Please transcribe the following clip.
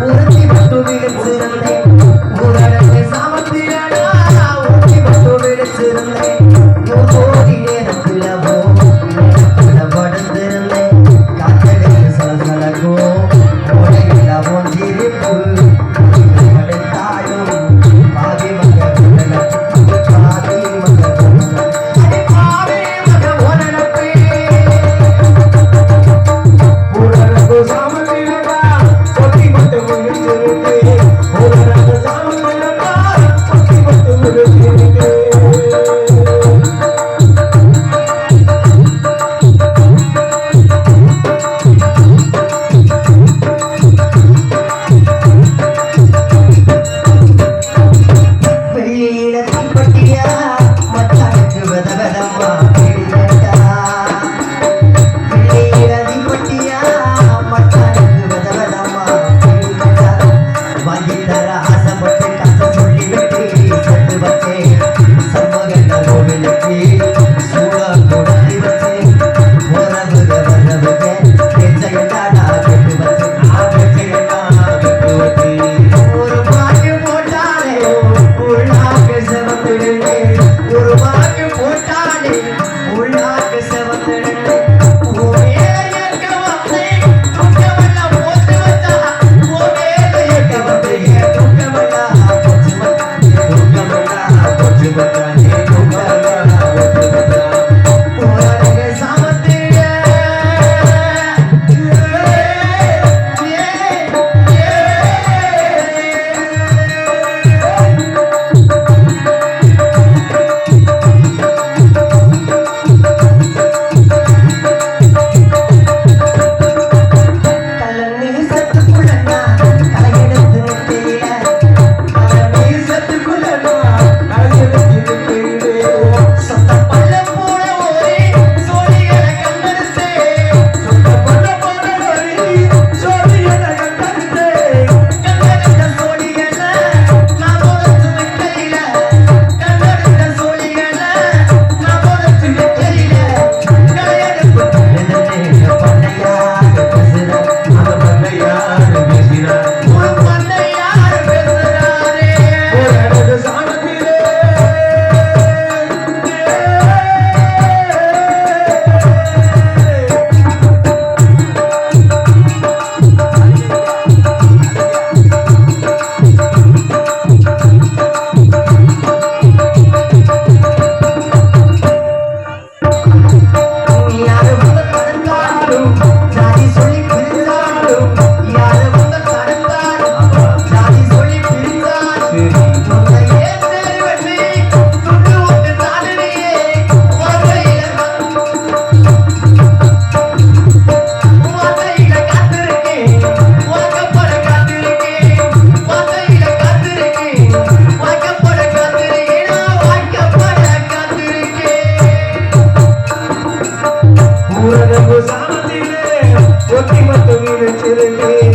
पुरती तुम्ही पुरते ರಘು ಸಾಮತಿಲೆ ಒಟ್ಟಿ ಮತ್ತು ನೀರು ಚಿರಕೇ